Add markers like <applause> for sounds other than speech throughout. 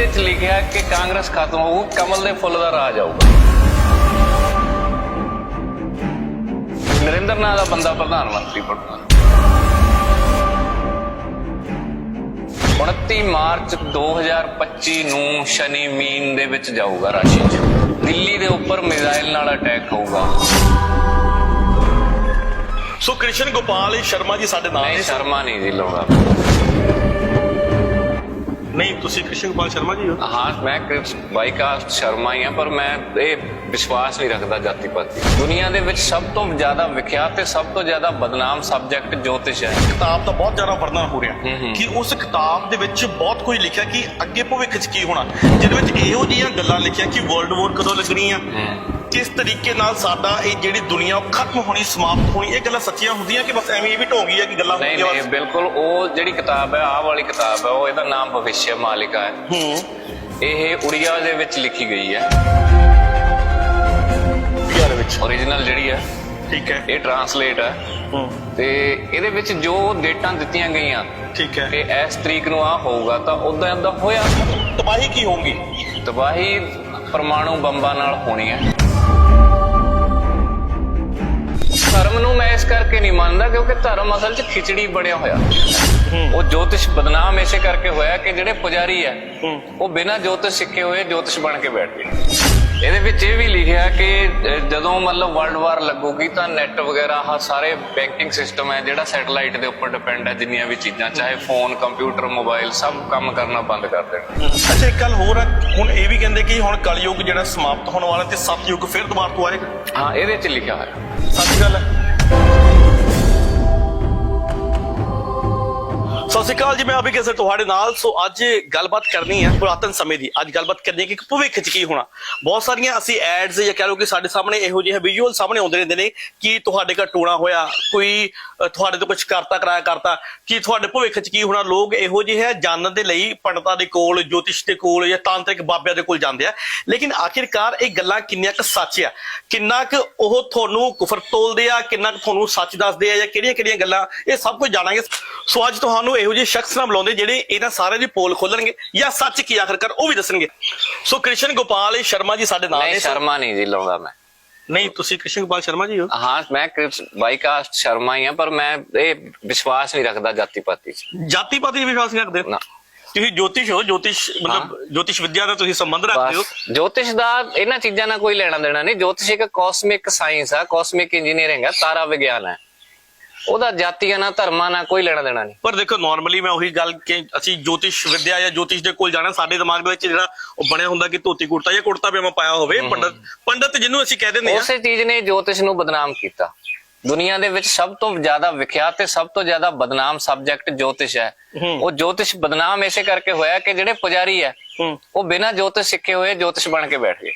ਇਹਦੇ ਵਿੱਚ ਲਿਖਿਆ ਕਿ ਕਾਂਗਰਸ ਖਤਮ ਹੋਊ ਕਮਲ ਦੇ ਫੁੱਲ ਦਾ ਰਾਜ ਆਊਗਾ। ਨਰਿੰਦਰ ਨਾਥ ਦਾ ਬੰਦਾ ਪ੍ਰਧਾਨ ਮੰਤਰੀ ਬਣੂਗਾ। 29 ਮਾਰਚ 2025 ਨੂੰ ਸ਼ਨੀ ਮੀਨ ਦੇ ਵਿੱਚ ਜਾਊਗਾ ਰਾਸ਼ੀ 'ਚ। ਦਿੱਲੀ ਦੇ ਉੱਪਰ ਮਿਜ਼ਾਈਲ ਨਾਲ ਅਟੈਕ ਹੋਊਗਾ। ਸੋ ਕ੍ਰਿਸ਼ਨ ਗੋਪਾਲ ਸ਼ਰਮਾ ਜੀ ਸਾਡੇ ਨਾਲ ਨਹੀਂ ਨੇ ਸ਼ਰਮਾ ਨਹੀਂ ਜੀ ਲਾਉਣਾ ਨਹੀਂ ਤੁਸੀਂ ਕ੍ਰਿਸ਼ਨ ਗੋਪਾਲ ਸ਼ਰਮਾ ਜੀ ਹੋ। ਹਾਂ ਮੈਂ ਕ੍ਰਿਪਸ ਬਾਈਕਾਸਟ ਸ਼ਰਮਾ ਹੀ ਹਾਂ ਪਰ ਮੈਂ ਇਹ ਵਿਸ਼ਵਾਸ ਨਹੀਂ ਰੱਖਦਾ ਜਾਤੀ ਪਾਤੀ। ਦੁਨੀਆ ਦੇ ਵਿੱਚ ਸਭ ਤੋਂ ਜ਼ਿਆਦਾ ਵਿਖਿਆਤ ਤੇ ਸਭ ਤੋਂ ਜ਼ਿਆਦਾ ਬਦਨਾਮ ਸਬਜੈਕਟ ਜੋਤਿਸ਼ ਹੈ। ਕਿਤਾਬ ਦਾ ਬਹੁਤ ਜ਼ਿਆਦਾ ਵਰਣਨ ਹੋ ਰਿਹਾ। ਕਿ ਉਸ ਕਿਤਾਬ ਦੇ ਵਿੱਚ ਬਹੁਤ ਕੁਝ ਲਿਖਿਆ ਕਿ ਅੱਗੇ ਭਵਿੱਖ 'ਚ ਕੀ ਹੋਣਾ। ਜਿਹਦੇ ਵਿੱਚ ਇਹੋ ਜਿਹੀਆਂ ਗੱਲਾਂ ਲਿਖਿਆ ਕਿ ਵਰਲਡ ਵਾਰ ਕਦੋਂ ਲੱਗਣੀ ਆ ਕਿਸ ਤਰੀਕੇ ਨਾਲ ਸਾਡਾ ਇਹ ਜਿਹੜੀ ਦੁਨੀਆ ਉਹ ਖਤਮ ਹੋਣੀ ਸਮਾਪਤ ਹੋਣੀ ਇਹ ਗੱਲਾਂ ਸੱਚੀਆਂ ਹੁੰਦੀਆਂ ਕਿ ਬਸ ਐਵੇਂ ਇਹ ਵੀ ਢੋਂਗੀ ਆ ਕਿ ਗੱਲਾਂ ਨਹੀਂ ਹੁੰਦੀਆਂ ਨਹੀਂ ਬਿਲਕੁਲ ਉਹ ਜਿਹੜੀ ਕਿਤਾਬ ਹੈ ਆਹ ਵਾਲੀ ਕਿਤਾਬ ਹੈ ਉਹ ਇਹਦਾ ਨਾਮ ਭਵਿਸ਼ਯ ਮਾਲਿਕਾ ਹੈ। ਹੂੰ। ਇਹ ਉੜੀਆ ਦੇ ਵਿੱਚ ਲਿਖੀ ਗਈ ਹੈ। ਇੰਡੀਆ ਦੇ ਵਿੱਚ। ਓਰੀਜਨਲ ਜਿਹੜੀ ਹੈ ਠੀਕ ਹੈ। ਇਹ ਟਰਾਂਸਲੇਟ ਹੈ। ਹੂੰ। ਤੇ ਇਹਦੇ ਵਿੱਚ ਜੋ ਡੇਟਾਂ ਦਿੱਤੀਆਂ ਗਈਆਂ ਠੀਕ ਹੈ। ਕਿ ਇਸ ਤਰੀਕ ਨੂੰ ਆ ਹੋਊਗਾ ਤਾਂ ਉਦਾਂ ਉਦਾਂ ਹੋਇਆ। ਤਬਾਹੀ ਕੀ ਹੋਊਗੀ? ਤਬਾਹੀ ਪਰਮਾਣੂ ਬੰਬਾਂ ਨਾਲ ਹੋਣੀ ਹੈ। ਧਰਮ ਨੂੰ ਮੈਂ ਇਸ ਕਰਕੇ ਨਹੀਂ ਮੰਨਦਾ ਕਿਉਂਕਿ ਧਰਮ ਅਸਲ 'ਚ ਖਿਚੜੀ ਬਣਿਆ ਹੋਇਆ। ਉਹ ਜੋਤਿਸ਼ ਬਦਨਾਮ ਇਸੇ ਕਰਕੇ ਹੋਇਆ ਕਿ ਜਿਹੜੇ ਪੁਜਾਰੀ ਹੈ ਹੂੰ। ਉਹ ਬਿਨਾਂ ਜੋਤਿਸ਼ ਸਿੱਖੇ ਹੋਏ ਜੋਤਿਸ਼ ਬਣ ਕੇ ਬੈਠ ਗਏ। ਇਹਦੇ ਵਿੱਚ ਇਹ ਵੀ ਲਿਖਿਆ ਕਿ ਜਦੋਂ ਮਤਲਬ ਵਰਲਡ ਵਾਰ ਲੱਗੂਗੀ ਤਾਂ ਨੈਟ ਵਗੈਰਾ ਆਹ ਸਾਰੇ ਬੈਂਕਿੰਗ ਸਿਸਟਮ ਹੈ ਜਿਹੜਾ ਸੈਟਲਾਈਟ ਦੇ ਉੱਪਰ ਡਿਪੈਂਡ ਹੈ ਜਿੰਨੀਆਂ ਵੀ ਚੀਜ਼ਾਂ ਚਾਹੇ ਫੋਨ ਕੰਪਿਊਟਰ ਮੋਬਾਈਲ ਸਭ ਕੰਮ ਕਰਨਾ ਬੰਦ ਕਰ ਦੇਣ। ਅੱਛਾ ਇੱਕ ਗੱਲ ਹੋਰ ਆ ਹੁਣ ਇਹ ਵੀ ਕਹਿੰਦੇ ਕਿ ਹੁਣ ਕਲਯੁਗ ਜਿਹੜਾ ਸਮਾਪਤ ਹੋਣ ਵਾਲਾ ਤੇ ਸਤਯੁਗ ਫਿਰ ਦੁਬਾਰਾ ਤੋਂ ਆਏਗਾ ਹਾਂ ਇਹਦੇ 'ਚ ਲਿਖਿਆ ਹੋਇਆ। ਸੱਚ ਗੱਲ ਹੈ? ਸਤਿ ਸ਼੍ਰੀ ਅਕਾਲ ਜੀ, ਮੈਂ ਅਭੀ ਕੇਸਰ ਤੁਹਾਡੇ ਨਾਲ। ਸੋ ਅੱਜ ਗੱਲਬਾਤ ਕਰਨੀ ਹੈ ਪੁਰਾਤਨ ਸਮੇਂ ਦੀ। ਅੱਜ ਗੱਲਬਾਤ ਕਰਨੀ ਹੈ ਕਿ ਭਵਿੱਖ 'ਚ ਕੀ ਹੋਣਾ। ਬਹੁਤ ਸਾਰੀਆਂ ਅਸੀਂ ਐਡਸ ਜਾਂ ਕਹਿ ਲਓ ਕਿ ਸਾਡੇ ਸਾਹਮਣੇ ਇਹੋ ਜਿਹੇ ਵਿਜ਼ੂਅਲ ਸਾਹਮਣੇ ਆਉਂਦੇ ਰਹਿੰਦੇ ਨੇ ਕਿ ਤੁਹਾਡੇ ਘਰ ਟੂਣਾ ਹੋਇਆ, ਕੋਈ ਤੁਹਾਡੇ ਤੋਂ ਕੁਝ ਕਰਤਾ, ਕਰਾਇਆ, ਕਰਤਾ। ਕਿ ਤੁਹਾਡੇ ਭਵਿੱਖ 'ਚ ਕੀ ਹੋਣਾ? ਲੋਕ ਇਹੋ ਜਿਹੇ ਹੈ, ਜਾਣਨ ਦੇ ਲਈ ਪੰਡਤਾਂ ਦੇ ਕੋਲ, ਜੋਤਿਸ਼ ਦੇ ਕੋਲ ਜਾਂ ਤਾਂਤਰਿਕ ਬਾਬਿਆਂ ਦੇ ਕੋਲ ਜਾਂਦੇ ਆ। ਲੇਕਿਨ ਆਖਿਰਕਾਰ ਇਹ ਗੱਲਾਂ ਕਿੰਨੀਆਂ ਕੁ ਸੱਚ ਆ? ਕਿੰਨਾ ਕੁ ਉਹ ਤੁਹਾਨੂੰ ਕੁਫਰ ਤੋਲਦੇ ਆ? ਕਿੰਨਾ ਕੁ ਤੁਹਾਨੂੰ ਸੱਚ ਦੱਸਦੇ ਆ? ਜਾਂ ਕਿਹੜੀਆਂ ਕਿਹੜੀਆਂ ਗੱਲਾਂ? ਇਹ ਸਭ ਕੁਝ ਜਾਣਾਂਗੇ। ਸੋ ਅੱਜ ਤੁਹਾਨੂੰ ਇਹੋ ਜਿਹੇ ਸ਼ਖਸ ਨਾਲ ਬੁਲਾਉਂਦੇ ਜਿਹੜੇ ਇਹਨਾਂ ਸਾਰੇ ਦੀ ਪੋਲ ਖੋਲਣਗੇ ਜਾਂ ਸੱਚ ਕੀ ਆਖਿਰਕਾਰ ਉਹ ਵੀ ਦੱਸਣਗੇ। ਸੋ ਕ੍ਰਿਸ਼ਨ ਗੋਪਾਲ ਸ਼ਰਮਾ ਜੀ ਸਾਡੇ ਨਾਲ ਨਹੀਂ ਨੇ ਸ਼ਰਮਾ ਨਹੀਂ ਜੀ ਲਾਉਂਦਾ ਮੈਂ। ਨਹੀਂ ਤੁਸੀਂ ਕ੍ਰਿਸ਼ਨ ਗੋਪਾਲ ਸ਼ਰਮਾ ਜੀ ਹੋ? ਹਾਂ ਮੈਂ ਕ੍ਰਿਪਸ ਬਾਈਕਾਸਟ ਸ਼ਰਮਾ ਹੀ ਹਾਂ ਪਰ ਮੈਂ ਇਹ ਵਿਸ਼ਵਾਸ ਨਹੀਂ ਰੱਖਦਾ ਜਾਤੀ ਪਾਤੀ ਜਾਤੀ ਪਾਤੀ ਵਿਸ਼ਵਾਸ ਨਹੀਂ ਰੱਖਦੇ? ਨਾ। ਤੁਸੀਂ ਜੋਤਿਸ਼ ਹੋ ਜੋਤਿਸ਼ ਮਤਲਬ ਜੋਤਿਸ਼ ਵਿਦਿਆ ਦਾ ਤੁਸੀਂ ਸੰਬੰਧ ਰੱਖਦੇ ਹੋ। ਜੋਤਿਸ਼ ਦਾ ਇਹਨਾਂ ਚੀਜ਼ਾਂ ਨਾਲ ਕੋਈ ਲੈਣਾ ਦੇਣਾ ਨਹੀਂ। ਜੋਤਿਸ਼ ਇੱਕ ਕਾਸਮਿਕ ਸਾਇੰਸ ਆ ਕਾਸਮਿਕ ਇੰਜੀਨੀਅਰਿੰਗ ਆ ਤਾਰਾ ਵਿਗਿਆਨ ਹੈ। ਉਹਦਾ ਜਾਤੀਆਂ ਨਾਲ ਧਰਮਾਂ ਨਾਲ ਕੋਈ ਲੈਣਾ ਦੇਣਾ ਨਹੀਂ। ਪਰ ਦੇਖੋ ਨਾਰਮਲੀ ਮੈਂ ਉਹੀ ਗੱਲ ਕਿ ਅਸੀਂ ਜੋਤਿਸ਼ ਵਿਦਿਆ ਜਾਂ ਜੋਤਿਸ਼ ਦੇ ਕੋਲ ਜਾਣਾ ਸਾਡੇ ਦਿਮਾਗ ਵਿੱਚ ਜਿਹੜਾ ਉਹ ਬਣਿਆ ਹੁੰਦਾ ਕਿ ਧੋਤੀ ਕੁੜਤਾ ਜਾਂ ਕੁੜਤਾ ਪਜਾਮਾ ਪਾਇਆ ਹੋਵੇ ਪੰਡਤ ਪੰਡਤ ਜਿਹਨੂੰ ਅਸੀਂ ਕਹਿ ਦਿੰਦੇ ਆ ਉਸੇ ਚੀਜ਼ ਨੇ ਜੋਤਿਸ਼ ਨੂੰ ਬਦਨਾਮ ਕੀਤਾ। ਦੁਨੀਆ ਦੇ ਵਿੱਚ ਸਭ ਤੋਂ ਜ਼ਿਆਦਾ ਵਿਖਿਆਤ ਤੇ ਸਭ ਤੋਂ ਜ਼ਿਆਦਾ ਬਦਨਾਮ ਸਬਜੈਕਟ ਜੋਤਿਸ਼ ਹੈ। ਉਹ ਜੋਤਿਸ਼ ਬਦਨਾਮ ਇਸੇ ਕਰਕੇ ਹੋਇਆ ਕਿ ਜਿਹੜੇ ਪੁਜਾਰੀ ਹੈ ਹੂੰ। ਉਹ ਬਿਨਾਂ ਜੋਤਿਸ਼ ਸਿੱਖੇ ਹੋਏ ਜੋਤਿਸ਼ ਬਣ ਕੇ ਬੈਠ ਗਏ।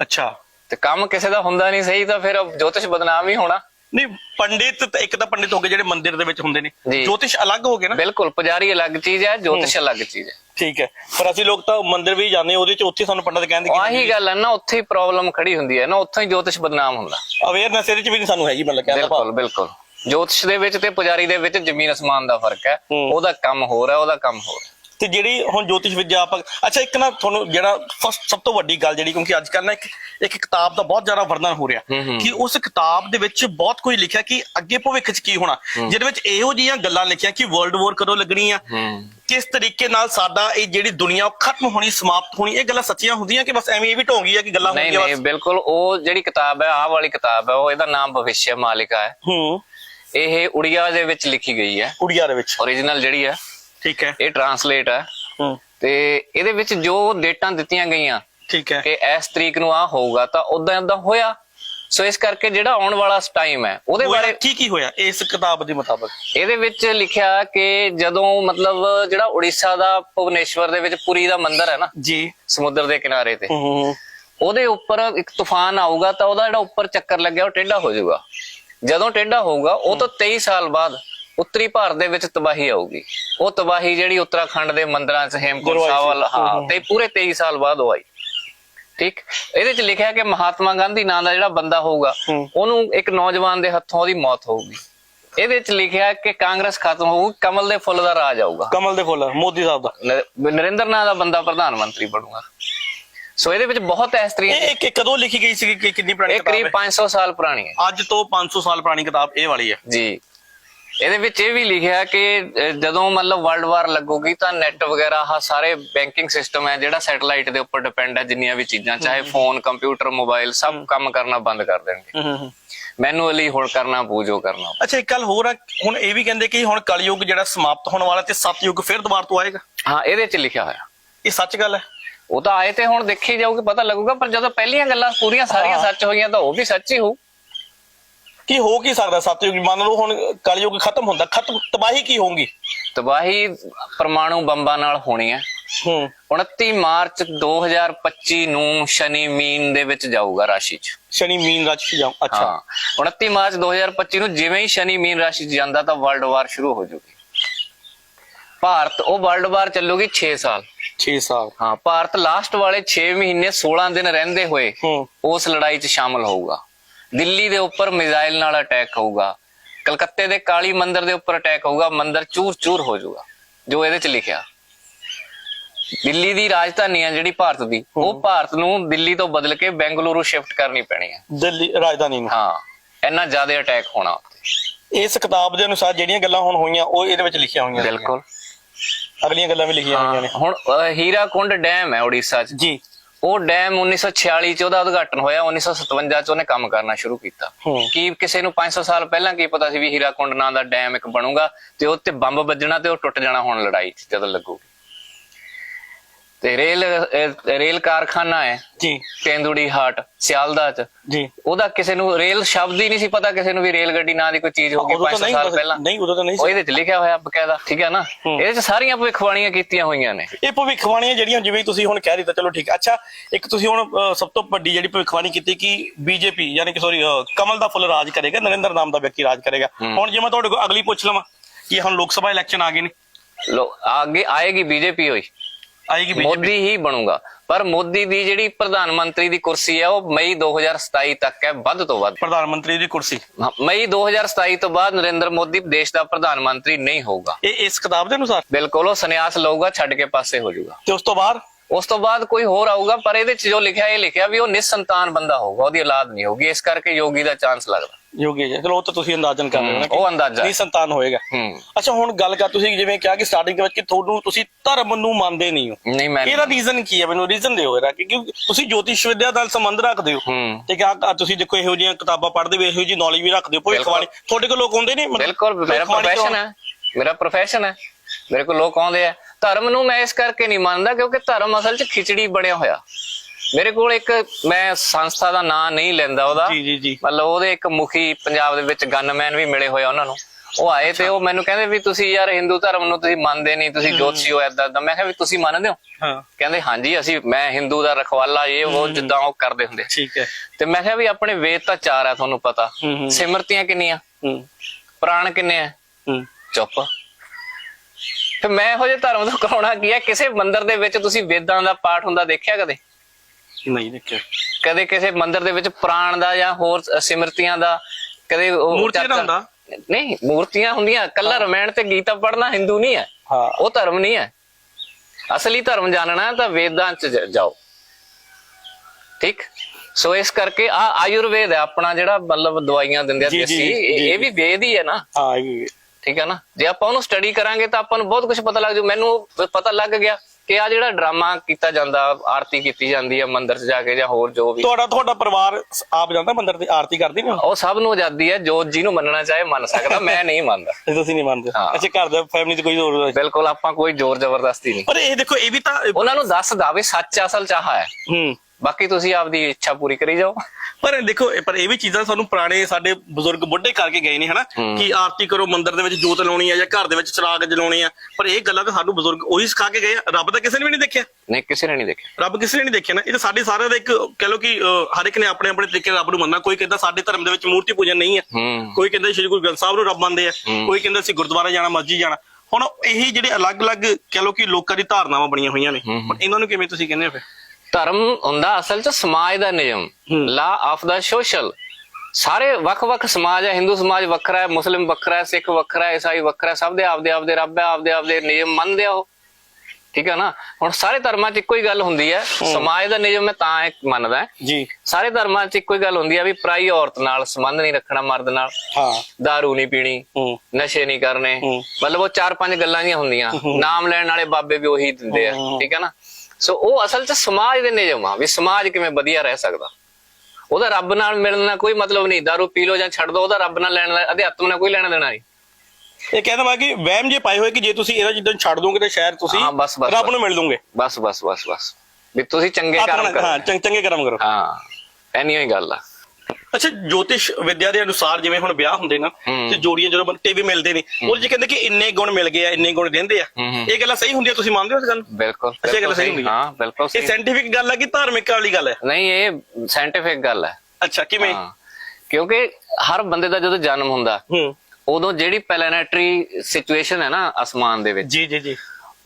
ਅੱਛਾ। ਤੇ ਕੰਮ ਕਿਸੇ ਦਾ ਹੁੰਦਾ ਨਹੀਂ ਸਹੀ ਤਾਂ ਫਿਰ ਜੋਤਿਸ਼ ਬਦਨਾਮ ਹੀ ਹੋਣਾ। ਨਹੀਂ ਪੰਡਿਤ ਤਾਂ ਇੱਕ ਤਾਂ ਪੰਡਿਤ ਹੋ ਗਏ ਜਿਹੜੇ ਮੰਦਿਰ ਦੇ ਵਿੱਚ ਹੁੰਦੇ ਨੇ। ਜੀ। ਜੋਤਿਸ਼ ਅਲੱਗ ਹੋ ਗਏ ਨਾ। ਬਿਲਕੁਲ ਪੁਜਾਰੀ ਅਲੱਗ ਚੀਜ਼ ਹੈ ਜੋਤਿਸ਼ ਅਲੱਗ ਚੀਜ਼ ਹੈ। ਠੀਕ ਹੈ। ਪਰ ਅਸੀਂ ਲੋਕ ਤਾਂ ਮੰਦਿਰ ਵੀ ਜਾਂਦੇ ਉਹਦੇ ਚ ਉੱਥੇ ਸਾਨੂੰ ਪੰਡਤ ਕਹਿੰਦੇ ਉਹ ਆਹੀ ਗੱਲ ਹੈ ਨਾ ਉੱਥੇ ਹੀ ਪ੍ਰੋਬਲਮ ਖੜੀ ਹੁੰਦੀ ਹੈ ਨਾ ਉੱਥੋਂ ਹੀ ਜੋਤਿਸ਼ ਬਦਨਾਮ ਹੁੰਦਾ। ਅਵੇਅਰਨੈਸ ਇਹਦੇ ਚ ਵੀ ਨਹੀਂ ਸਾਨੂੰ ਹੈਗੀ ਮਤਲਬ ਕਹਿੰਦਾ ਬਿਲਕੁਲ ਬਿਲਕੁਲ। ਜੋਤਿਸ਼ ਦੇ ਵਿੱਚ ਤੇ ਪੁਜਾਰੀ ਦੇ ਵਿੱਚ ਜ਼ਮੀਨ ਅਸਮਾਨ ਦਾ ਫ਼ਰਕ ਹੈ। ਹੂੰ। ਉਹਦਾ ਕੰਮ ਹੋਰ ਹੈ ਉਹਦਾ ਕੰਮ ਹੋਰ ਹੈ। ਤੇ ਜਿਹੜੀ ਹੁਣ ਜੋਤਿਸ਼ ਵਿਦਿਆ ਆਪਾਂ ਅੱਛਾ ਇੱਕ ਨਾ ਤੁਹਾਨੂੰ ਜਿਹੜਾ ਫਸਟ ਸਭ ਤੋਂ ਵੱਡੀ ਗੱਲ ਜਿਹੜੀ ਕਿਉਂਕਿ ਅੱਜ ਕੱਲ੍ਹ ਨਾ ਇੱਕ ਇੱਕ ਕਿਤਾਬ ਦਾ ਬਹੁਤ ਜ਼ਿਆਦਾ ਵਰਣਨ ਹੋ ਰਿਹਾ। ਕਿ ਉਸ ਕਿਤਾਬ ਦੇ ਵਿੱਚ ਬਹੁਤ ਕੁਝ ਲਿਖਿਆ ਕਿ ਅੱਗੇ ਭਵਿੱਖ 'ਚ ਕੀ ਹੋਣਾ। ਜਿਹਦੇ ਵਿੱਚ ਇਹੋ ਜਿਹੀਆਂ ਗੱਲਾਂ ਲਿਖੀਆਂ ਕਿ ਵਰਲਡ ਵਾਰ ਕਦੋਂ ਲੱਗਣੀ ਆ ਕਿਸ ਤਰੀਕੇ ਨਾਲ ਸਾਡਾ ਇਹ ਜਿਹੜੀ ਦੁਨੀਆ ਉਹ ਖਤਮ ਹੋਣੀ ਸਮਾਪਤ ਹੋਣੀ ਇਹ ਗੱਲਾਂ ਸੱਚੀਆਂ ਹੁੰਦੀਆਂ ਕਿ ਬਸ ਐਵੇਂ ਇਹ ਵੀ ਢੋਂਗੀ ਆ ਕਿ ਗੱਲਾਂ ਨਹੀਂ ਹੁੰਦੀਆਂ ਨਹੀਂ ਬਸ? ਬਿਲਕੁਲ ਉਹ ਜਿਹੜੀ ਕਿਤਾਬ ਹੈ ਆਹ ਵਾਲੀ ਕਿਤਾਬ ਹੈ ਉਹ ਇਹਦਾ ਨਾਮ ਭਵਿਸ਼ਯ ਮਾਲਿਕਾ ਹੈ। ਹੂੰ। ਇਹ ਉੜੀਆ ਦੇ ਵਿੱਚ ਲਿਖੀ ਗਈ ਹੈ। ਉੜੀਆ ਦੇ ਵਿੱਚ। ਓਰੀਜਨਲ ਜਿਹੜੀ ਹੈ ਠੀਕ ਹੈ। ਇਹ ਟਰਾਂਸਲੇਟ ਹੈ। ਹੂੰ। ਤੇ ਇਹਦੇ ਵਿੱਚ ਜੋ ਡੇਟਾਂ ਦਿੱਤੀਆਂ ਗਈਆਂ ਠੀਕ ਹੈ। ਕਿ ਇਸ ਤਰੀਕ ਨੂੰ ਆ ਹੋਊਗਾ ਤਾਂ ਉਦਾਂ ਉਦਾਂ ਹੋਇਆ। ਸੋ ਇਸ ਕਰਕੇ ਜਿਹੜਾ ਆਉਣ ਵਾਲਾ ਟਾਈਮ ਹੈ ਉਹਦੇ ਬਾਰੇ ਕੀ ਕੀ ਹੋਇਆ? ਇਸ ਕਿਤਾਬ ਦੇ ਮੁਤਾਬਕ। ਇਹਦੇ ਵਿੱਚ ਲਿਖਿਆ ਕਿ ਜਦੋਂ ਮਤਲਬ ਜਿਹੜਾ ਉੜੀਸਾ ਦਾ ਭੁਵਨੇਸ਼ਵਰ ਦੇ ਵਿੱਚ ਪੁਰੀ ਦਾ ਮੰਦਿਰ ਹੈ ਨਾ ਜੀ। ਸਮੁੰਦਰ ਦੇ ਕਿਨਾਰੇ ਤੇ। ਉਹਦੇ ਉੱਪਰ ਇੱਕ ਤੂਫਾਨ ਆਊਗਾ ਤਾਂ ਉਹਦਾ ਜਿਹੜਾ ਉੱਪਰ ਚੱਕਰ ਲੱਗਿਆ ਉਹ ਟੇਢਾ ਹੋ ਜਾਊਗਾ। ਜਦੋਂ ਟੇਢਾ ਹੋਊਗਾ ਉਹ ਤੋਂ 23 ਸਾਲ ਬਾਅਦ ਉੱਤਰੀ ਭਾਰਤ ਦੇ ਵਿੱਚ ਤਬਾਹੀ ਆਊਗੀ। ਉਹ ਤਬਾਹੀ ਜਿਹੜੀ ਉੱਤਰਾਖੰਡ ਦੇ ਮੰਦਰਾਂ 'ਚ ਹੇਮਕੁੰਟ ਸਾਹਿਬ। ਵੱਲ ਹਾਂ। ਤੇ ਪੂਰੇ 23 ਸਾਲ ਬਾਅਦ ਉਹ ਆਈ। ਠੀਕ? ਇਹਦੇ 'ਚ ਲਿਖਿਆ ਕਿ ਮਹਾਤਮਾ ਗਾਂਧੀ ਨਾਂ ਦਾ ਜਿਹੜਾ ਬੰਦਾ ਹੋਊਗਾ। ਉਹਨੂੰ ਇੱਕ ਨੌਜਵਾਨ ਦੇ ਹੱਥੋਂ ਉਹਦੀ ਮੌਤ ਹੋਊਗੀ। ਇਹਦੇ ਚ ਲਿਖਿਆ ਕਿ ਕਾਂਗਰਸ ਖਤਮ ਹੋਊ ਕਮਲ ਦੇ ਫੁੱਲ ਦਾ ਰਾਜ ਆਊਗਾ। ਕਮਲ ਦੇ ਫੁੱਲ ਮੋਦੀ ਸਾਹਿਬ ਦਾ। ਨ- ਨਰਿੰਦਰ ਨਾਥ ਦਾ ਬੰਦਾ ਪ੍ਰਧਾਨ ਮੰਤਰੀ ਬਣੂਗਾ। ਸੋ ਇਹਦੇ ਵਿੱਚ ਬਹੁਤ ਐਸਤਰੀਆਂ ਇਹ ਇਹ ਕਦੋਂ ਲਿਖੀ ਗਈ ਸੀ ਕਿ ਕਿੰਨੀ ਪੁਰਾਣੀ ਇਹ ਕਿਤਾਬ ਕਰੀਬ ਹੈ 500 ਸਾਲ ਪੁਰਾਣੀ ਹੈ। ਅੱਜ ਤੋਂ 500 ਸਾਲ ਪੁਰਾਣੀ ਕਿਤਾਬ ਇਹ ਵਾਲੀ ਹੈ। ਜੀ। ਇਹਦੇ ਵਿੱਚ ਇਹ ਵੀ ਲਿਖਿਆ ਕਿ ਜਦੋਂ ਮਤਲਬ ਵਰਲਡ ਵਾਰ ਲੱਗੂਗੀ ਤਾਂ ਨੈਟ ਵਗੈਰਾ ਆਹ ਸਾਰੇ ਬੈਂਕਿੰਗ ਸਿਸਟਮ ਹੈ ਜਿਹੜਾ ਸੈਟਲਾਈਟ ਦੇ ਉੱਪਰ ਡਿਪੈਂਡ ਹੈ ਜਿੰਨੀਆਂ ਵੀ ਚੀਜ਼ਾਂ ਚਾਹੇ ਫੋਨ ਕੰਪਿਊਟਰ ਮੋਬਾਈਲ ਸਭ ਕੰਮ ਕਰਨਾ ਬੰਦ ਕਰ ਦੇਣਗੇ। ਮੈਨੂਅਲੀ ਹੁਣ ਕਰਨਾ ਪਊ ਜੋ ਕਰਨਾ। ਅੱਛਾ ਇੱਕ ਗੱਲ ਹੋਰ ਆ ਹੁਣ ਇਹ ਵੀ ਕਹਿੰਦੇ ਕਿ ਹੁਣ ਕਲਯੁਗ ਜਿਹੜਾ ਸਮਾਪਤ ਹੋਣ ਵਾਲਾ ਤੇ ਸਤਯੁਗ ਫਿਰ ਦੁਬਾਰਾ ਤੋਂ ਆਏਗਾ? ਹਾਂ ਇਹਦੇ ਚ ਲਿਖਿਆ ਹੋਇਆ। ਇਹ ਸੱਚ ਗੱਲ ਹੈ? ਉਹ ਤਾਂ ਆਏ ਤੇ ਹੁਣ ਦੇਖੀ ਜਾਊਗੀ ਪਤਾ ਲੱਗੂਗਾ ਪਰ ਜਦੋਂ ਪਹਿਲੀਆਂ ਗੱਲਾਂ ਪੂਰੀਆਂ ਸਾਰੀਆਂ। ਸੱਚ ਹੋਈਆਂ ਤਾਂ ਉਹ ਵੀ ਸੱਚ ਹੀ ਹੋਊ। ਕੀ ਹੋ ਕੀ ਸਕਦਾ ਸਤਯੁਗ? ਮੰਨ ਲਓ ਹੁਣ ਕਲਯੁਗ ਖਤਮ ਹੁੰਦਾ ਖਤਮ ਤਬਾਹੀ ਕੀ ਹੋਊਗੀ? ਤਬਾਹੀ ਪਰਮਾਣੂ ਬੰਬਾਂ ਨਾਲ ਹੋਣੀ ਹੈ। ਹੂੰ। 29 ਮਾਰਚ 2025 ਨੂੰ ਸ਼ਨੀ ਮੀਨ ਦੇ ਵਿੱਚ ਜਾਊਗਾ ਰਾਸ਼ੀ 'ਚ। ਸ਼ਨੀ ਮੀਨ ਰਾਸ਼ੀ ਚ ਜਾਓ ਅੱਛਾ। ਹਾਂ 29 ਮਾਰਚ 2025 ਨੂੰ ਜਿਵੇਂ ਹੀ ਸ਼ਨੀ ਮੀਨ ਰਾਸ਼ੀ 'ਚ ਜਾਂਦਾ ਤਾਂ ਵਰਲਡ ਵਾਰ ਸ਼ੁਰੂ ਹੋ ਜਾਊਗੀ ਭਾਰਤ ਉਹ ਵਰਲਡ ਵਾਰ ਚੱਲੂਗੀ 6 ਸਾਲ। 6 ਸਾਲ। ਹਾਂ ਭਾਰਤ ਲਾਸਟ ਵਾਲੇ 6 ਮਹੀਨੇ 16 ਦਿਨ ਰਹਿੰਦੇ ਹੋਏ ਉਸ ਲੜਾਈ 'ਚ ਸ਼ਾਮਲ ਹੋਊਗਾ। ਦਿੱਲੀ ਦੇ ਉੱਪਰ ਮਿਜ਼ਾਈਲ ਨਾਲ ਅਟੈਕ ਹੋਊਗਾ ਕਲਕੱਤੇ ਦੇ ਕਾਲੀ ਮੰਦਿਰ ਦੇ ਉੱਪਰ ਅਟੈਕ ਹੋਊਗਾ ਮੰਦਿਰ ਚੂਰ-ਚੂਰ ਹੋ ਜਾਊਗਾ ਜੋ ਇਹਦੇ 'ਚ ਲਿਖਿਆ। ਦਿੱਲੀ ਦੀ ਰਾਜਧਾਨੀ ਹੈ ਜਿਹੜੀ ਭਾਰਤ ਦੀ ਉਹ ਭਾਰਤ ਨੂੰ ਦਿੱਲੀ ਤੋਂ ਬਦਲ ਕੇ ਬੈਂਗਲੁਰੂ ਸ਼ਿਫਟ ਕਰਨੀ ਪੈਣੀ ਹੈ ਦਿੱਲੀ ਰਾਜਧਾਨੀ ਨੂੰ। ਹਾਂ ਇੰਨਾ ਜ਼ਿਆਦਾ ਅਟੈਕ ਹੋਣਾ ਇਸ ਕਿਤਾਬ ਦੇ ਅਨੁਸਾਰ ਜਿਹੜੀਆਂ ਗੱਲਾਂ ਹੁਣ ਹੋਈਆਂ ਉਹ ਇਹਦੇ ਵਿੱਚ ਲਿਖੀਆਂ ਹੋਈਆਂ। ਬਿਲਕੁਲ। ਅਗਲੀਆਂ ਗੱਲਾਂ ਵੀ ਲਿਖੀਆਂ ਹੋਈਆਂ ਨੇ। ਹੁਣ ਅਹ, ਹੀਰਾਕੁੰਡ ਡੈਮ ਹੈ ਉੜੀਸਾ 'ਚ। ਜੀ। ਉਹ ਡੈਮ 1946 ਚ ਉਹਦਾ ਉਦਘਾਟਨ ਹੋਇਆ 1957 ਚ ਉਹਨੇ ਕੰਮ ਕਰਨਾ ਸ਼ੁਰੂ ਕੀਤਾ। ਕੀ ਕਿਸੇ ਨੂੰ 500 ਸਾਲ ਪਹਿਲਾਂ ਕੀ ਪਤਾ ਸੀ ਵੀ ਹੀਰਾਕੁੰਡ ਨਾਂ ਦਾ ਡੈਮ ਇੱਕ ਬਣੂਗਾ ਤੇ ਉਹ ਤੇ ਬੰਬ ਵੱਜਣਾ ਤੇ ਉਹ ਟੁੱਟ ਜਾਣਾ ਹੁਣ ਲੜਾਈ 'ਚ ਜਦੋਂ ਲੱਗੂਗੀ ਤੇ ਰੇਲ ਅਹ, ਰੇਲ ਕਾਰਖਾਨਾ ਹੈ। ਜੀ। ਤੇਂਦੂੜੀ ਹਾਟ ਸਿਆਲਦਾ ਚ। ਜੀ। ਉਹਦਾ ਕਿਸੇ ਨੂੰ ਰੇਲ ਸ਼ਬਦ ਹੀ ਨਹੀਂ ਸੀ ਪਤਾ ਕਿਸੇ ਨੂੰ ਵੀ ਰੇਲ ਗੱਡੀ ਨਾਂ ਦੀ ਕੋਈ ਚੀਜ਼ ਹੋਗੀ ਉਦੋਂ ਤਾਂ 500 ਨਹੀਂ ਸਾਲ ਪਹਿਲਾਂ। ਨਹੀਂ ਉਦੋਂ ਤਾਂ ਨਹੀਂ ਉਹ ਸੀ ਇਹਦੇ ਚ ਲਿਖਿਆ ਹੋਇਆ ਬਕਾਇਦਾ ਠੀਕ ਹੈ ਨਾ। ਇਹਦੇ ਚ ਸਾਰੀਆਂ ਭਵਿੱਖਬਾਣੀਆਂ ਕੀਤੀਆਂ ਹੋਈਆਂ ਨੇ। ਇਹ ਭਵਿੱਖਬਾਣੀਆਂ ਜਿਹੜੀਆਂ ਜਿਵੇਂ ਤੁਸੀਂ ਹੁਣ ਕਹਿ ਦਿੱਤਾ ਚਲੋ ਠੀਕ ਹੈ। ਅੱਛਾ ਇੱਕ ਤੁਸੀਂ ਹੁਣ ਅਹ, ਸਭ ਤੋਂ ਵੱਡੀ ਜਿਹੜੀ ਭਵਿੱਖਬਾਣੀ ਕੀਤੀ ਕਿ ਬੀਜੇਪੀ ਯਾਨੀ ਕਿ ਸੌਰੀ ਕਮਲ ਦਾ ਫੁੱਲ ਰਾਜ ਕਰੇਗਾ ਨਰਿੰਦਰ ਨਾਮ ਦਾ ਵਿਅਕਤੀ ਰਾਜ ਕਰੇਗਾ। ਹੁਣ ਜੇ ਮੈਂ ਤੁਹਾਡੇ ਕੋਲ ਅਗਲੀ ਪੁੱਛ ਲਵਾਂ ਕਿ ਹੁਣ ਲੋਕ ਸਭਾ ਇਲੈਕਸ਼ਨ ਆ ਗਏ ਨੇ। ਲੋ ਅੱਗੇ ਆਏਗੀ ਬੀਜੇਪੀ ਹੋਈ। ਆਏਗੀ ਬੀਜੇਪੀ। ਮੋਦੀ ਹੀ ਬਣੂਗਾ। ਪਰ ਮੋਦੀ ਦੀ ਜਿਹੜੀ ਪ੍ਰਧਾਨ ਮੰਤਰੀ ਦੀ ਕੁਰਸੀ ਹੈ ਉਹ ਮਈ 2027 ਤੱਕ ਹੈ ਵੱਧ ਤੋਂ ਵੱਧ। ਪ੍ਰਧਾਨ ਮੰਤਰੀ ਦੀ ਕੁਰਸੀ। ਹਾਂ, ਮਈ 2027 ਤੋਂ ਬਾਅਦ ਨਰਿੰਦਰ ਮੋਦੀ ਦੇਸ਼ ਦਾ ਪ੍ਰਧਾਨ ਮੰਤਰੀ ਨਹੀਂ ਹੋਊਗਾ। ਇਹ ਇਸ ਕਿਤਾਬ ਦੇ ਅਨੁਸਾਰ? ਬਿਲਕੁਲ ਉਹ ਸੰਨਿਆਸ ਲਊਗਾ ਛੱਡ ਕੇ ਪਾਸੇ ਹੋ ਜਾਊਗਾ। ਤੇ ਉਸ ਤੋਂ ਬਾਅਦ? ਉਸ ਤੋਂ ਬਾਅਦ ਕੋਈ ਹੋਰ ਆਊਗਾ ਪਰ ਇਹਦੇ ਚ ਜੋ ਲਿਖਿਆ ਇਹ ਲਿਖਿਆ ਵੀ ਉਹ ਨਿਸੰਤਾਨ ਬੰਦਾ ਹੋਊਗਾ ਉਹਦੀ ਔਲਾਦ ਨਹੀਂ ਹੋਊਗੀ ਇਸ ਕਰਕੇ ਯੋਗੀ ਦਾ ਚਾਂਸ ਲੱਗਦਾ। ਯੋਗੀ ਜੀ ਚਲੋ ਉਹ ਤਾਂ ਤੁਸੀਂ ਅੰਦਾਜ਼ਨ ਕਰ ਰਹੇ ਹੋ ਨਾ ਕਿ ਉਹ ਅੰਦਾਜ਼ਾ ਨਹੀਂ ਸੰਤਾਨ ਹੋਏਗਾ। ਅੱਛਾ ਹੁਣ ਗੱਲ ਕਰ ਤੁਸੀਂ ਜਿਵੇਂ ਕਿਹਾ ਕਿ ਸਟਾਰਟਿੰਗ ਦੇ ਵਿੱਚ ਕਿ ਤੁਹਾਨੂੰ ਤੁਸੀਂ ਧਰਮ ਨੂੰ ਮੰਨਦੇ ਨਹੀਂ ਹੋ। ਨਹੀਂ ਮੈਂ ਇਹਦਾ ਰੀਜ਼ਨ ਕੀ ਹੈ? ਮੈਨੂੰ ਰੀਜ਼ਨ ਦਿਓ ਇਹਦਾ ਕਿ ਕਿਉਂਕਿ ਤੁਸੀਂ ਜੋਤਿਸ਼ ਵਿਦਿਆ ਨਾਲ ਸੰਬੰਧ ਰੱਖਦੇ ਹੋ। ਤੇ ਆ ਤੁਸੀਂ ਦੇਖੋ ਇਹੋ ਜਿਹੀਆਂ ਕਿਤਾਬਾਂ ਪੜ੍ਹਦੇ ਹੋ ਇਹੋ ਜਿਹੀ ਨੌਲੇਜ ਵੀ ਰੱਖਦੇ ਹੋ। ਭਵਿੱਖਬਾਣੀ ਤੁਹਾਡੇ ਕੋਲ ਲੋਕ ਆਉਂਦੇ ਨੇ? ਬਿਲਕੁਲ ਮੇਰਾ ਪ੍ਰੋਫੈਸ਼ਨ? ਹੈ। ਮੇਰਾ ਪ੍ਰੋਫੈਸ਼ਨ ਹੈ। ਮੇਰੇ ਕੋਲ ਲੋਕ ਆਉਂਦੇ ਆ। ਧਰਮ ਨੂੰ ਮੈਂ ਇਸ ਕਰਕੇ ਨਹੀਂ ਮੰਨਦਾ ਕਿਉਂਕਿ ਧਰਮ ਅਸਲ 'ਚ ਖਿਚੜੀ ਬਣਿਆ ਹੋਇਆ। ਮੇਰੇ ਕੋਲ ਇੱਕ ਮੈਂ ਸੰਸਥਾ ਦਾ ਨਾਂ ਨਹੀਂ ਲੈਂਦਾ ਉਹਦਾ। ਜੀ ਜੀ ਜੀ। ਮਤਲਬ ਉਹਦੇ ਇੱਕ ਮੁਖੀ ਪੰਜਾਬ ਦੇ ਵਿੱਚ ਗਨਮੈਨ ਵੀ ਮਿਲੇ ਹੋਏ ਉਹਨਾਂ ਨੂੰ। ਉਹ ਆਏ ਤੇ ਉਹ ਮੈਨੂੰ ਕਹਿੰਦੇ ਵੀ ਤੁਸੀਂ ਯਾਰ ਹਿੰਦੂ ਧਰਮ ਨੂੰ ਤੁਸੀਂ ਮੰਨਦੇ ਨਹੀਂ ਤੁਸੀਂ ਜੋਤਸ਼ੀ ਹੋ ਏਦਾਂ ਏਦਾਂ। ਮੈਂ ਕਿਹਾ ਵੀ ਤੁਸੀਂ ਮੰਨਦੇ ਹੋ? ਹਾਂ। ਕਹਿੰਦੇ ਹਾਂਜੀ ਅਸੀਂ ਮੈਂ ਹਿੰਦੂ ਦਾ ਰਖਵਾਲਾ ਇਹ ਉਹ ਜਿੱਦਾਂ ਉਹ ਕਰਦੇ ਹੁੰਦੇ। ਠੀਕ ਹੈ। ਤੇ ਮੈਂ ਕਿਹਾ ਵੀ ਆਪਣੇ ਵੇਦ ਤਾਂ ਚਾਰ ਆ ਤੁਹਾਨੂੰ ਪਤਾ। ਸਿਮਰਤੀਆਂ ਕਿੰਨੀਆਂ? ਹੂੰ। ਪ੍ਰਾਣ ਕਿੰਨੇ ਆ? ਹੂੰ। ਚੁੱਪ। ਤੇ ਮੈਂ ਇਹੋ ਜਿਹੇ ਧਰਮ ਤੋਂ ਕਰਾਉਣਾ ਕੀ ਹੈ? ਕਿਸੇ ਮੰਦਿਰ ਦੇ ਵਿੱਚ ਤੁਸੀਂ ਵੇਦਾਂ ਦਾ ਪਾਠ ਹੁੰਦਾ ਦੇਖਿਆ ਕਦੇ? ਨਹੀਂ ਦੇਖਿਆ। ਕਦੇ ਕਿਸੇ ਮੰਦਿਰ ਦੇ ਵਿੱਚ ਪ੍ਰਾਣ ਦਾ ਜਾਂ ਹੋਰ ਸਿਮਰਤੀਆਂ ਦਾ ਕਦੇ ਉਹ ਮੂਰਤੀਆਂ ਦਾ ਹੁੰਦਾ? ਨਹੀਂ ਮੂਰਤੀਆਂ ਹੁੰਦੀਆਂ। ਕੱਲਾ ਰਮਾਇਣ ਤੇ ਗੀਤਾ ਪੜ੍ਹਨਾ ਹਿੰਦੂ ਨਹੀਂ ਹੈ। ਹਾਂ। ਉਹ ਧਰਮ ਨਹੀਂ ਹੈ। ਅਸਲੀ ਧਰਮ ਜਾਣਨਾ ਤਾਂ ਵੇਦਾਂ ਚ ਜਾਓ। ਠੀਕ? ਸੋ ਇਸ ਕਰਕੇ ਆ ਆਯੁਰਵੇਦ ਹੈ ਆਪਣਾ ਜਿਹੜਾ ਮਤਲਬ ਦਵਾਈਆਂ ਦਿੰਦੇ ਆ ਦੇਸੀ। ਇਹ ਵੀ ਵੇਦ ਹੀ ਹੈ ਨਾ। ਹਾਂ ਇਹ- ਠੀਕ ਹੈ ਨਾ? ਜੇ ਆਪਾਂ ਉਹਨੂੰ ਸਟੱਡੀ ਕਰਾਂਗੇ ਤਾਂ ਆਪਾਂ ਨੂੰ ਬਹੁਤ ਕੁਝ ਪਤਾ ਲੱਗ ਜੂ। ਮੈਨੂੰ ਪਤਾ ਲੱਗ ਗਿਆ ਕਿ ਆ ਜਿਹੜਾ ਡਰਾਮਾ ਕੀਤਾ ਜਾਂਦਾ ਆਰਤੀ ਕੀਤੀ ਜਾਂਦੀ ਹੈ ਮੰਦਿਰ 'ਚ ਜਾ ਕੇ ਜਾਂ ਹੋਰ ਜੋ ਵੀ। ਤੁਹਾਡਾ ਤੁਹਾਡਾ ਪਰਿਵਾਰ ਆਪ ਜਾਂਦਾ ਮੰਦਿਰ ਦੀ ਆਰਤੀ ਕਰਦੇ ਨੇ? ਉਹ ਸਭ ਨੂੰ ਆਜ਼ਾਦੀ ਹੈ ਜੋ ਜਿਹਨੂੰ ਮੰਨਣਾ ਚਾਹੇ ਮੰਨ ਸਕਦਾ ਮੈਂ ਨਹੀਂ ਮੰਨਦਾ। <laughs> ਤੁਸੀਂ ਨਹੀਂ ਮੰਨਦੇ। ਅੱਛਾ ਘਰ ਦਾ ਫੈਮਿਲੀ 'ਚ ਕੋਈ ਹੋਰ ਬਿਲਕੁਲ ਆਪਾਂ ਕੋਈ ਜ਼ੋਰ ਜ਼ਬਰਦਸਤੀ ਨਹੀਂ। ਪਰ ਇਹ ਦੇਖੋ ਇਹ ਵੀ ਤਾਂ ਉਹਨਾਂ ਨੂੰ ਦੱਸਦਾ ਵੀ ਸੱਚ ਅਸਲ ਚਾਹ ਹੈ। ਹੂੰ। ਬਾਕੀ ਤੁਸੀਂ ਆਪਦੀ ਇੱਛਾ ਪੂਰੀ ਕਰੀ ਜਾਓ। ਪਰ ਦੇਖੋ ਇਹ- ਪਰ ਇਹ ਵੀ ਚੀਜ਼ਾਂ ਸਾਨੂੰ ਪੁਰਾਣੇ ਸਾਡੇ ਬਜ਼ੁਰਗ ਬੁੱਢੇ ਕਰਕੇ ਗਏ ਨੇ ਹਨਾ? ਕਿ ਆਰਤੀ ਕਰੋ ਮੰਦਿਰ ਦੇ ਵਿੱਚ ਜੋਤ ਲਾਉਣੀ ਆ ਜਾਂ ਘਰ ਦੇ ਵਿੱਚ ਚਿਰਾਗ ਜਲਾਉਣੇ ਆ। ਪਰ ਇਹ ਗੱਲਾਂ ਤਾਂ ਸਾਨੂੰ ਬਜ਼ੁਰਗ ਉਹੀ ਸਿਖਾ ਕੇ ਗਏ ਆ। ਰੱਬ ਤਾਂ ਕਿਸੇ ਨੇ ਵੀ ਨਹੀਂ ਦੇਖਿਆ। ਨਹੀਂ ਕਿਸੇ ਨੇ ਨਹੀਂ ਦੇਖਿਆ। ਰੱਬ ਕਿਸੇ ਨੇ ਨਹੀਂ ਦੇਖਿਆ ਨਾ। ਇਹ ਤਾਂ ਸਾਡੇ ਸਾਰਿਆਂ ਦਾ ਇੱਕ ਕਹਿ ਲਓ ਕਿ ਅਹ, ਹਰ ਇੱਕ ਨੇ ਆਪਣੇ ਆਪਣੇ ਤਰੀਕੇ ਨਾਲ ਰੱਬ ਨੂੰ ਮੰਨਣਾ। ਕੋਈ ਕਹਿੰਦਾ ਸਾਡੇ ਧਰਮ ਦੇ ਵਿੱਚ ਮੂਰਤੀ ਪੂਜਾ ਨਹੀਂ ਹੈ ਹੂੰ। ਕੋਈ ਕਹਿੰਦਾ ਸ਼੍ਰੀ ਗੁਰੂ ਗ੍ਰੰਥ ਸਾਹਿਬ ਨੂੰ ਰੱਬ ਮੰਨਦੇ ਆ। ਕੋਈ ਕਹਿੰਦਾ ਅਸੀਂ ਗੁਰਦੁਆਰਾ ਜਾਣਾ ਮਸਜਿਦ ਜਾਣਾ। ਹੁਣ ਇਹੀ ਜਿਹੜੇ ਅਲੱਗ-ਅਲੱਗ ਕਹਿ ਲਓ ਕਿ ਲੋਕਾਂ ਦੀ ਧਾਰਨਾਵਾਂ ਬਣੀਆਂ ਹੋਈਆਂ ਨੇ। ਹੁਣ ਇਹਨਾਂ ਨੂੰ ਕਿਵੇਂ ਤੁਸੀਂ ਕਹਿੰਦੇ ਹੋ ਫਿਰ? ਧਰਮ ਹੁੰਦਾ ਅਸਲ 'ਚ ਸਮਾਜ ਦਾ ਨਿਯਮ। ਲਾ ਆਫ ਦਾ ਸੋਸ਼ਲ ਸਾਰੇ ਵੱਖ-ਵੱਖ ਸਮਾਜ ਹੈ ਹਿੰਦੂ ਸਮਾਜ ਵੱਖਰਾ ਹੈ ਮੁਸਲਿਮ ਵੱਖਰਾ ਹੈ ਸਿੱਖ ਵੱਖਰਾ ਹੈ ਈਸਾਈ ਵੱਖਰਾ ਹੈ ਸਭ ਦੇ ਆਪਦੇ ਆਪਦੇ ਰੱਬ ਹੈ ਆਪਦੇ ਆਪਦੇ ਨਿਯਮ ਮੰਨਦੇ ਆ ਉਹ। ਠੀਕ ਹੈ ਨਾ? ਹੁਣ ਸਾਰੇ ਧਰਮਾਂ 'ਚ ਇੱਕੋ ਹੀ ਗੱਲ ਹੁੰਦੀ ਹੈ ਸਮਾਜ ਦਾ ਨਿਯਮ ਮੈਂ ਤਾਂ ਇੱਕ ਮੰਨਦਾ ਹੈ। ਜੀ। ਸਾਰੇ ਧਰਮਾਂ 'ਚ ਇੱਕੋ ਹੀ ਗੱਲ ਹੁੰਦੀ ਹੈ ਵੀ ਪਰਾਈ ਔਰਤ ਨਾਲ ਸੰਬੰਧ ਨਹੀਂ ਰੱਖਣਾ ਮਰਦ ਨਾਲ। ਹਾਂ। दारू ਨਹੀਂ ਪੀਣੀ ਨਸ਼ੇ ਨਹੀਂ ਕਰਨੇ। ਮਤਲਬ ਉਹ ਚਾਰ ਪੰਜ ਗੱਲਾਂ ਜੀਆਂ ਹੁੰਦੀਆਂ। ਨਾਮ ਲੈਣ ਵਾਲੇ ਬਾਬੇ ਵੀ ਉਹੀ ਦਿੰਦੇ ਆ। ਠੀਕ ਹੈ ਨਾ? ਸੋ ਉਹ ਅਸਲ 'ਚ ਸਮਾਜ ਦੇ ਨਿਯਮ ਆ ਵੀ ਸਮਾਜ ਕਿਵੇਂ ਵਧੀਆ ਰਹਿ ਸਕਦਾ। ਉਹਦਾ ਰੱਬ ਨਾਲ ਮਿਲਣ ਦਾ ਕੋਈ ਮਤਲਬ ਨਹੀਂ दारू ਪੀ ਲਓ ਜਾਂ ਛੱਡ ਦੋ ਉਹਦਾ ਰੱਬ ਨਾਲ ਲੈਣ ਦਾ ਅਧਿਆਤਮ ਨਾਲ ਕੋਈ ਲੈਣਾ ਦੇਣਾ ਨਹੀਂ। ਇਹ ਕਹਿੰਦਾ ਵਾ ਕਿ ਵਹਿਮ ਜੇ ਪਾਏ ਹੋਏ ਕਿ ਜੇ ਤੁਸੀਂ ਇਹਨਾਂ ਚੀਜ਼ਾਂ ਨੂੰ ਛੱਡ ਦੋਗੇ ਤੇ ਸ਼ਾਇਦ ਤੁਸੀਂ ਰੱਬ। ਨੂੰ ਮਿਲ ਦੋਗੇ। ਬਸ ਬਸ ਬਸ ਬਸ। ਵੀ ਤੁਸੀਂ ਚੰਗੇ ਕਰਮ ਕਰੋ। ਹਾਂ ਚੰਗ- ਕਰਮ ਕਰੋ। ਹਾਂ ਐਨੀ ਹੀ ਗੱਲ ਆ। ਅੱਛਾ ਜੋਤਿਸ਼ ਵਿਦਿਆ ਦੇ ਅਨੁਸਾਰ ਜਿਵੇਂ ਹੁਣ ਵਿਆਹ ਹੁੰਦੇ ਨਾ। ਤੇ ਜੋੜੀਆਂ ਜਦੋਂ ਬੰਦੇ ਵੀ ਮਿਲਦੇ ਨੇ ਉਹ ਜੀ ਕਹਿੰਦੇ ਕਿ ਇੰਨੇ ਗੁਣ ਮਿਲ ਗਏ ਆ ਇੰਨੇ ਗੁਣ ਰਹਿੰਦੇ ਆ। ਇਹ ਗੱਲਾਂ ਸਹੀ ਹੁੰਦੀਆਂ ਤੁਸੀਂ ਮੰਨਦੇ ਹੋ ਇਸ ਗੱਲ ਨੂੰ? ਬਿਲਕੁਲ ਅੱਛਾ, ਇਹ ਗੱਲ ਸਹੀ ਹੁੰਦੀ ਹੈ। ਬਿਲਕੁਲ ਇਹ ਸਹੀ। ਸਾਇੰਟੀਫਿਕ ਗੱਲ ਹੈ ਕਿ ਧਾਰਮਿਕ ਵਾਲੀ ਗੱਲ ਹੈ ਨਹੀਂ ਇਹ ਸਾਇੰਟੀਫਿਕ ਗੱਲ ਹੈ ਅੱਛਾ ਕਿਵੇਂ? ਕਿਉਂਕਿ ਹਰ ਬੰਦੇ ਦਾ ਜਦੋਂ ਜਨਮ ਹੁੰਦਾ ਉਦੋਂ ਜਿਹੜੀ ਪਲੈਨੇਟਰੀ ਸਿਚੁਏਸ਼ਨ ਹੈ ਨਾ ਅਸਮਾਨ ਦੇ ਵਿੱਚ ਜੀ ਜੀ ਜੀ।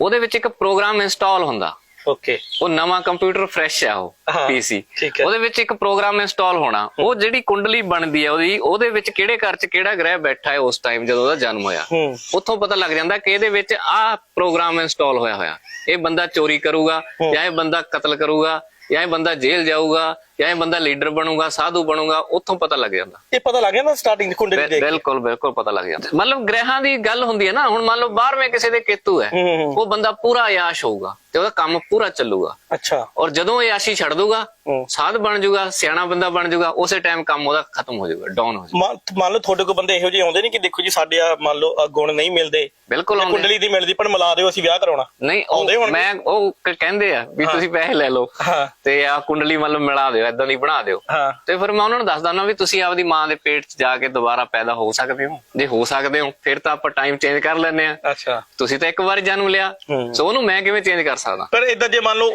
ਉਹਦੇ ਵਿੱਚ ਇੱਕ ਪ੍ਰੋਗਰਾਮ ਇੰਸਟਾਲ ਹੁੰਦਾ। ਓਕੇ। ਉਹ ਨਵਾਂ ਕੰਪਿਊਟਰ ਫਰੈਸ਼ ਆ ਉਹ ਹਾਂ, ਪੀਸੀ ਠੀਕ ਹੈ। ਉਹਦੇ ਵਿੱਚ ਇੱਕ ਪ੍ਰੋਗਰਾਮ ਇੰਸਟਾਲ ਹੋਣਾ। ਉਹ ਜਿਹੜੀ ਕੁੰਡਲੀ ਬਣਦੀ ਹੈ ਉਹਦੀ ਉਹਦੇ ਵਿੱਚ ਕਿਹੜੇ ਘਰ 'ਚ ਕਿਹੜਾ ਗ੍ਰਹਿ ਬੈਠਾ ਹੈ ਉਸ ਟਾਈਮ ਜਦੋਂ ਉਹਦਾ ਜਨਮ ਹੋਇਆ। ਹੂੰ। ਉੱਥੋਂ ਪਤਾ ਲੱਗ ਜਾਂਦਾ ਕਿ ਇਹਦੇ ਵਿੱਚ ਆਹ ਪ੍ਰੋਗਰਾਮ ਇੰਸਟਾਲ ਹੋਇਆ ਹੋਇਆ। ਇਹ ਬੰਦਾ ਚੋਰੀ ਕਰੂਗਾ। ਜਾਂ ਇਹ ਬੰਦਾ ਕਤਲ ਕਰੂਗਾ ਜਾਂ ਇਹ ਬੰਦਾ ਜੇਲ੍ਹ ਜਾਊਗਾ ਜਾਂ ਇਹ ਬੰਦਾ ਲੀਡਰ ਬਣੂਗਾ ਸਾਧੂ ਬਣੂਗਾ ਉੱਥੋਂ ਪਤਾ ਲੱਗ ਜਾਂਦਾ। ਇਹ ਪਤਾ ਲੱਗ ਨਾ ਸਟਾਰਟਿੰਗ ਕੁੰਡੇ ਦੀ ਬਿਲ- ਦੇਖ ਕੇ। ਬਿਲਕੁਲ ਬਿਲਕੁਲ ਪਤਾ ਲੱਗ ਜਾਂਦਾ। ਮਤਲਬ ਗ੍ਰਹਿਾਂ ਦੀ ਗੱਲ ਹੁੰਦੀ ਹੈ ਨਾ ਹੁਣ ਮੰਨ ਲਓ 12ਵੇਂ ਕਿਸੇ ਦੇ ਕੇਤੂ ਹੈ ਹੂੰ, ਹੂੰ, ਹੂੰ। ਉਹ ਬੰਦਾ ਪੂਰਾ ਆਯਾਸ਼ ਹੋਊਗਾ। ਤੇ ਉਹਦਾ ਕੰਮ ਪੂਰਾ ਚੱਲੂਗਾ। ਅੱਛਾ। ਔਰ ਜਦੋਂ ਇਹ ਆਸ਼ੀ ਛੱਡ ਦੂਗਾ। ਸਾਧ ਬਣ ਜਾਊਗਾ ਸਿਆਣਾ ਬੰਦਾ ਬਣ ਜਾਊਗਾ ਉਸੇ ਟਾਈਮ ਕੰਮ ਉਹਦਾ ਖਤਮ ਹੋ ਜਾਊਗਾ ਡਾਊਨ ਹੋ ਜਾਊਗਾ। ਮੰਨ ਮੰਨ ਲਓ ਤੁਹਾਡੇ ਕੋਲ ਬੰਦੇ ਇਹੋ ਜਿਹੇ ਆਉਂਦੇ ਨੇ ਕਿ ਦੇਖੋ ਜੀ ਸਾਡੇ ਆ ਮੰਨ ਲਓ ਗੁਣ ਨਹੀਂ ਮਿਲਦੇ ਬਿਲਕੁਲ ਆਉਂਦੇ। ਕੁੰਡਲੀ ਦੀ ਮਿਲਦੀ ਪਰ ਮਿਲਾ ਦਿਓ ਅਸੀਂ ਵਿਆਹ ਕਰਾਉਣਾ। ਨਹੀਂ ਆਉਂਦੇ ਹੋਣਗੇ। ਮੈਂ ਉਹ ਕਹਿੰਦੇ ਆ ਵੀ ਤੁਸੀਂ ਪੈਸੇ ਲੈ ਲਓ ਤੇ ਆ ਕੁੰਡਲੀ ਮਤਲਬ ਮਿਲਾ ਦਿਓ ਇਦਾਂ ਦੀ ਬਣਾ ਦਿਓ। ਤੇ ਫਿਰ ਮੈਂ ਉਹਨਾਂ ਨੂੰ ਦੱਸਦਾ ਨਾ ਵੀ ਤੁਸੀਂ ਆਪਦੀ ਮਾਂ ਦੇ ਪੇਟ 'ਚ ਜਾ ਕੇ ਦੁਬਾਰਾ ਪੈਦਾ ਹੋ ਸਕਦੇ ਹੋ। ਜੇ ਹੋ ਸਕਦੇ ਹੋ ਫਿਰ ਤਾਂ ਆਪਾਂ ਟਾਈਮ ਚੇਂਜ ਕਰ ਲੈਂਦੇ ਆ ਅੱਛਾ। ਤੁਸੀਂ ਤਾਂ ਇੱਕ ਵਾਰ ਜਨਮ ਲਿਆ। ਸੋ ਉਹਨੂੰ ਮੈਂ ਕਿਵੇਂ ਚੇਂਜ ਕਰ ਸਕਦਾ? ਪਰ ਇਦਾਂ ਜੇ ਮੰਨ ਲਓ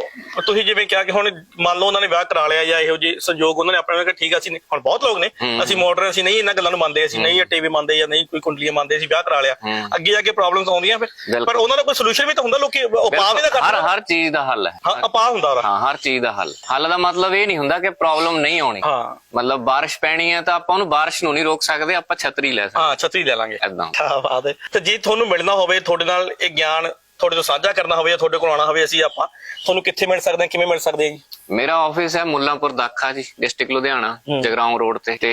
ਤੁਸੀਂ ਜਿਵੇਂ ਕਿਹਾ ਕਿ ਹੁਣ ਮੰਨ ਲਓ ਉਹਨਾਂ ਨੇ ਵਿਆਹ ਕਰਾ ਲਿਆ ਜਾਂ ਇਹੋ ਜਿਹੇ ਸੰਯੋਗ ਉਹਨਾਂ ਨੇ ਆਪਣੇ ਨਾਲ ਕਿ ਠੀਕ ਆ ਅਸੀਂ ਹੁਣ ਬਹੁਤ ਲੋਕ ਨੇ। ਅਸੀਂ ਮਾਡਰਨ ਅਸੀਂ ਨਹੀਂ ਇਹਨਾਂ ਗੱਲਾਂ ਨੂੰ ਮੰਨਦੇ ਅਸੀਂ ਨਹੀਂ ਟੀਵੀ ਮੰਨਦੇ ਜਾਂ ਨਹੀਂ ਕੋਈ ਕੁੰਡਲੀਆਂ ਮੰਨਦੇ ਅਸੀਂ ਵਿਆਹ ਕਰਾ ਲਿਆ। ਅੱਗੇ ਜਾ ਕੇ ਪ੍ਰੋਬਲਮਸ ਆਉਂਦੀਆਂ ਫਿਰ। ਪਰ ਉਹਨਾਂ ਦਾ ਕੋਈ ਸੋਲੂਸ਼ਨ ਵੀ ਤਾਂ ਹੁੰਦਾ ਲੋਕੀ ਉਪਾਅ ਵੀ ਤਾਂ ਹਰ ਕਰਦੇ ਹਰ ਚੀਜ਼ ਦਾ ਹੱਲ ਹੈ। ਹਾਂ ਉਪਾਅ ਹੁੰਦਾ ਉਹਦਾ। ਹਾਂ ਹਰ ਚੀਜ਼ ਦਾ ਹੱਲ। ਹੱਲ ਦਾ ਮਤਲਬ ਇਹ ਨਹੀਂ ਹੁੰਦਾ ਕਿ ਪ੍ਰੋਬਲਮ ਨਹੀਂ ਆਉਣੀ। ਹਾਂ। ਮਤਲਬ ਬਾਰਿਸ਼ ਪੈਣੀ ਹੈ ਤਾਂ ਆਪਾਂ ਉਹਨੂੰ ਬਾਰਿਸ਼ ਨੂੰ ਨਹੀਂ ਰੋਕ ਸਕਦੇ ਆਪਾਂ ਛਤਰੀ ਲੈ ਸਕਦੇ। ਹਾਂ ਛਤਰੀ ਲੈ ਲਾਂਗੇ। ਏਦਾਂ। ਕਿਆ ਬਾਤ ਹੈ। ਤੇ ਜੇ ਤੁਹਾਨੂੰ ਮਿਲਣਾ ਹੋਵੇ ਤੁਹਾਡੇ ਨਾਲ ਇਹ ਗਿਆਨ ਤੁਹਾਡੇ ਤੋਂ ਸਾਂਝਾ ਕਰਨਾ ਹੋਵੇ ਜਾਂ ਤੁਹਾਡੇ ਕੋਲ ਆਉਣਾ ਹੋਵੇ ਅਸੀਂ ਆਪਾਂ ਤੁਹਾਨੂੰ ਕਿੱਥੇ ਮਿਲ ਸਕਦੇ ਹਾਂ ਕਿਵੇਂ ਮਿਲ ਸਕਦੇ ਹਾਂ ਜੀ? ਮੇਰਾ ਆਫਿਸ ਹੈ ਮੁੱਲਾਂਪੁਰ ਦਾਖਾ ਜੀ ਡਿਸਟ੍ਰਿਕਟ ਲੁਧਿਆਣਾ। ਜਗਰਾਉਂ ਰੋਡ ਤੇ। ਤੇ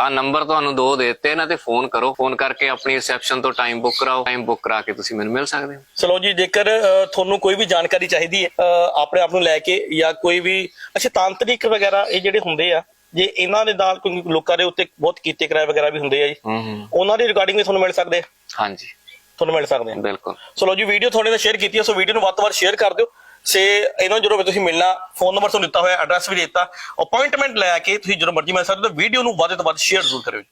ਆ ਨੰਬਰ ਤੁਹਾਨੂੰ ਦੋ ਦੇ ਦਿੱਤੇ ਇਹਨਾਂ ਤੇ ਫੋਨ ਕਰੋ ਫੋਨ ਕਰਕੇ ਆਪਣੀ ਰਿਸੈਪਸ਼ਨ ਤੋਂ ਟਾਈਮ ਬੁੱਕ ਕਰਾਓ ਟਾਈਮ ਬੁੱਕ ਕਰਾ ਕੇ ਤੁਸੀਂ ਮੈਨੂੰ ਮਿਲ ਸਕਦੇ ਹੋ। ਚਲੋ ਜੀ ਜੇਕਰ ਤੁਹਾਨੂੰ ਕੋਈ ਵੀ ਜਾਣਕਾਰੀ ਚਾਹੀਦੀ ਹੈ ਆਪਣੇ ਆਪ ਨੂੰ ਲੈ ਕੇ ਜਾਂ ਕੋਈ ਵੀ ਅੱਛਾ ਤਾਂਤਰਿਕ ਵਗੈਰਾ ਇਹ ਜਿਹੜੇ ਹੁੰਦੇ ਆ ਜੇ ਇਹਨਾਂ ਦੇ ਨਾਲ ਕੋਈ ਲੋਕਾਂ ਦੇ ਉੱਤੇ ਬਹੁਤ ਕੀਤੇ ਕਿਰਾਏ ਵਗੈਰਾ ਵੀ ਹੁੰਦੇ ਆ ਜੀ ਉਹਨਾਂ ਦੀ ਰਿਕਾਰਡਿੰਗ ਵੀ ਤੁਹਾਨੂੰ ਮਿਲ ਸਕਦੇ ਹਾਂਜੀ। ਤੁਹਾਨੂੰ ਮਿਲ ਸਕਦੇ ਆ। ਬਿਲਕੁਲ। ਚਲੋ ਜੀ ਵੀਡੀਓ ਤੁਹਾਡੇ ਨਾਲ ਸ਼ੇਅਰ ਕੀਤੀ ਹੈ ਸੋ ਵੀਡੀਓ ਨੂੰ ਵੱਧ ਤੋਂ ਵੱਧ ਸ਼ੇਅਰ ਕਰ ਦਿਓ। ਸੇ ਇਹਨਾਂ ਜਦੋਂ ਵੀ ਤੁਸੀਂ ਮਿਲਣਾ ਫੋਨ ਨੰਬਰ ਤੁਹਾਨੂੰ ਦਿੱਤਾ ਹੋਇਆ ਐਡਰੈਸ ਵੀ ਦਿੱਤਾ। ਅਪਾਇੰਟਮੈਂਟ ਲੈ ਕੇ ਤੁਸੀਂ ਜਦੋਂ ਮਰਜ਼ੀ ਮਿਲ ਸਕਦੇ ਹੋ ਵੀਡੀਓ ਨੂੰ ਵੱਧ ਤੋਂ ਵੱਧ ਸ਼ੇਅਰ ਜ਼ਰੂਰ ਕਰਿਓ